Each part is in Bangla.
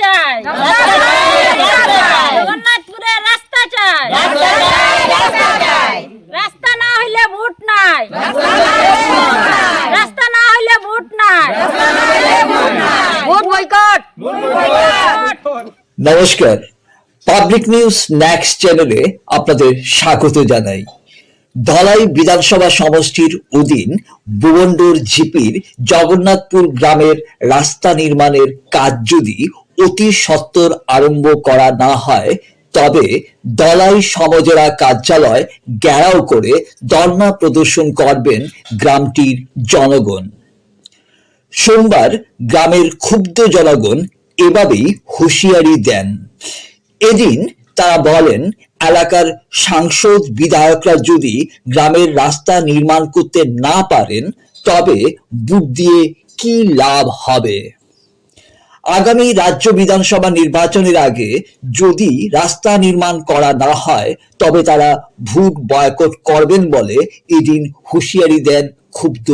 চাই। জগন্নাথপুরে রাস্তা চাই। রাস্তা না হইলে ভোট নাই। রাস্তা না হইলে ভোট নাই। Vote boycott. নমস্কার। পাবলিক নিউজ নেক্সট চ্যানেলে আপনাদের স্বাগত জানাই। ধলাই বিধানসভা সমষ্টির অধীন ভুবন্ডর ঝিপির জগন্নাথপুর গ্রামের রাস্তা নির্মাণের কাজ যদি অতি সত্বর আরম্ভ করা না হয়, তবে দলাই সমজেরা কার্যালয় ঘেরাও করে ধর্ণা প্রদর্শন করবেন গ্রামটির জনগণ। সোমবার গ্রামের ক্ষুব্ধ জনগণ এভাবেই হুঁশিয়ারি দেন। এদিন তারা বলেন, এলাকার সাংসদ বিধায়করা যদি গ্রামের রাস্তা নির্মাণ করতে না পারেন, তবে বুট দিয়ে কি লাভ হবে? আগামী রাজ্য বিধানসভা নির্বাচনের আগে যদি রাস্তা নির্মাণ করা না হয়, তবে তারা ভোট বয়কট করবেন বলে এদিন হুঁশিয়ারি দেন ক্ষুব্ধ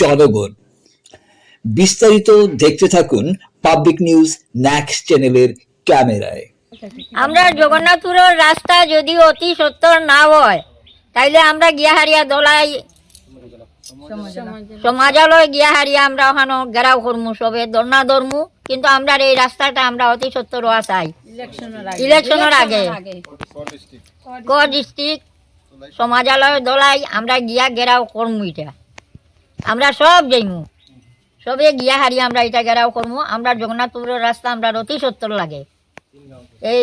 জনগণ। বিস্তারিত দেখতে থাকুন পাবলিক নিউজ ন্যাক্স চ্যানেলের ক্যামেরায়। আমরা জগন্নাথপুরের রাস্তা যদি অতি সত্তর না হয়, তাইলে আমরা গিয়াহারিয়া দলাই সমাজালয় গিয়াহারিয়া আমরা ওখানে গেরাও করমু সবে দর্না ধরমু কিন্তু আমরা এই রাস্তাটা আমরা অতি সত্তর হওয়া চাই ইলেকশনের আগে। ক ডিস্ট্রিক্ট সমাজালয় দলাই আমরা গিয়া গেরাও করমু এটা আমরা সব যাইমু সবে গিয়া হারিয়ে আমরা এটা গেরাও করমু আমরা জগন্নাথপুরের রাস্তা আমরা অতি সত্তর লাগে। এই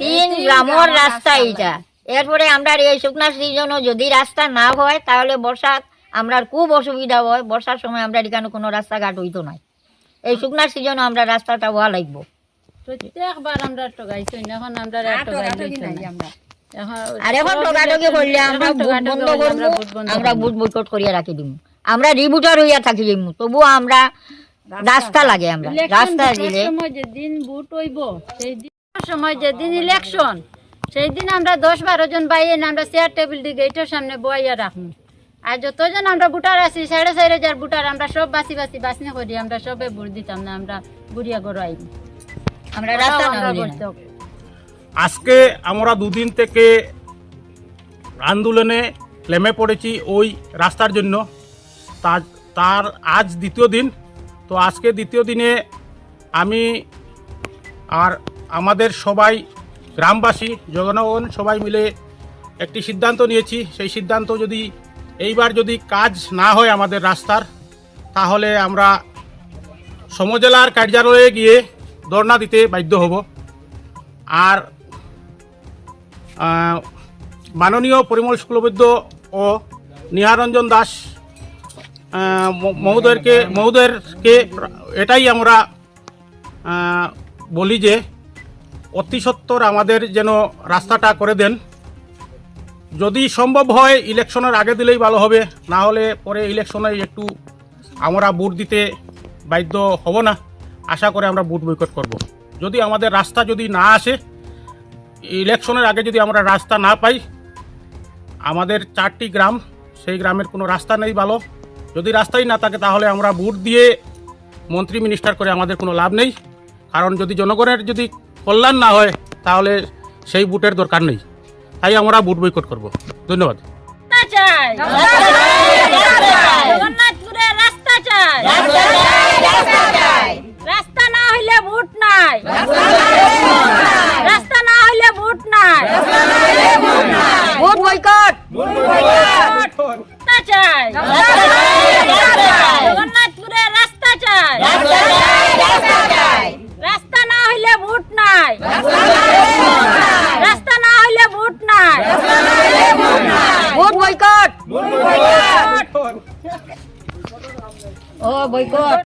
তিন গ্রামের রাস্তা এইটা এরপরে আমরা এই শুকনা সিজনও যদি রাস্তা না হয় তাহলে বর্ষাত আমরা খুব অসুবিধা হয়। বর্ষার সময় আমরা এখানে কোনো রাস্তাঘাট হইতো নাই। এই শুকনার সিজনও আমরা রাস্তাটা হওয়া লাগবো। প্রত্যেকবার আমরা ঠগাইছি এখন আমরা আর ঠগাই নাই আমরা। আর এখন ঠকাঠকি করলে আমরা এখন বুট ঠগাঠকি বন্ধ করব আমরা বুট বন্ধ আমরা করব। বুট বৈকট করিয়া রাখি দিমু। আমরা রিবুটার হইয়া থাকি দিমু তবুও আমরা রাস্তা। লাগে আমরা। রাস্তা দিলে সময় যেদিন ভোট হইব সেই সময় যেদিন ইলেকশন সেই দিন আমরা দশ বারো জন বাইরে আমরা চেয়ার টেবিল দিয়ে গেটের সামনে বইয়া রাখব আর যতজন আমরা বুটার আছি সাড়ে চার হাজার বুটার আমরা সব বাসি বাসি বাসনি করি আমরা সবে ভোট দিতাম না আমরা বুড়িয়া গড় আইব আমরা রাস্তা। আজকে আমরা দুদিন থেকে আন্দোলনে নেমে পড়েছি ওই রাস্তার জন্য। তার তার আজ দ্বিতীয় দিন। তো আজকে দ্বিতীয় দিনে আমি আর আমাদের সবাই গ্রামবাসী, জনগণ সবাই মিলে একটি সিদ্ধান্ত নিয়েছি। সেই সিদ্ধান্ত যদি এইবার যদি কাজ না হয় আমাদের রাস্তার, তাহলে আমরা সমজেলার কার্যালয়ে গিয়ে ধর্ণা দিতে বাধ্য হব। আর মাননীয় পরিমল শুক্লবৈদ্য ও নিহারঞ্জন দাস মহোদয়কে মহোদয়কে এটাই আমরা বলি যে অতি সত্বর আমাদের যেন রাস্তাটা করে দেন। যদি সম্ভব হয় ইলেকশনের আগে দিলেই ভালো হবে, না হলে পরে ইলেকশনে একটু আমরা ভোট দিতে বাধ্য হব না। আশা করে আমরা ভোট বৈকট করব। যদি আমাদের রাস্তা যদি না আসে, ইলেকশনের আগে যদি আমরা রাস্তা না পাই, আমাদের চারটি গ্রাম, সেই গ্রামের কোনো রাস্তা নেই ভালো। যদি রাস্তাই না থাকে তাহলে আমরা ভোট দিয়ে মন্ত্রী, মিনিস্টার করে আমাদের কোনো লাভ নেই। কারণ যদি জনগণের যদি কল্যাণ না হয়, তাহলে সেই বুটের দরকার নেই। তাই আমরা বুট বৈকট করব। ধন্যবাদ। চাই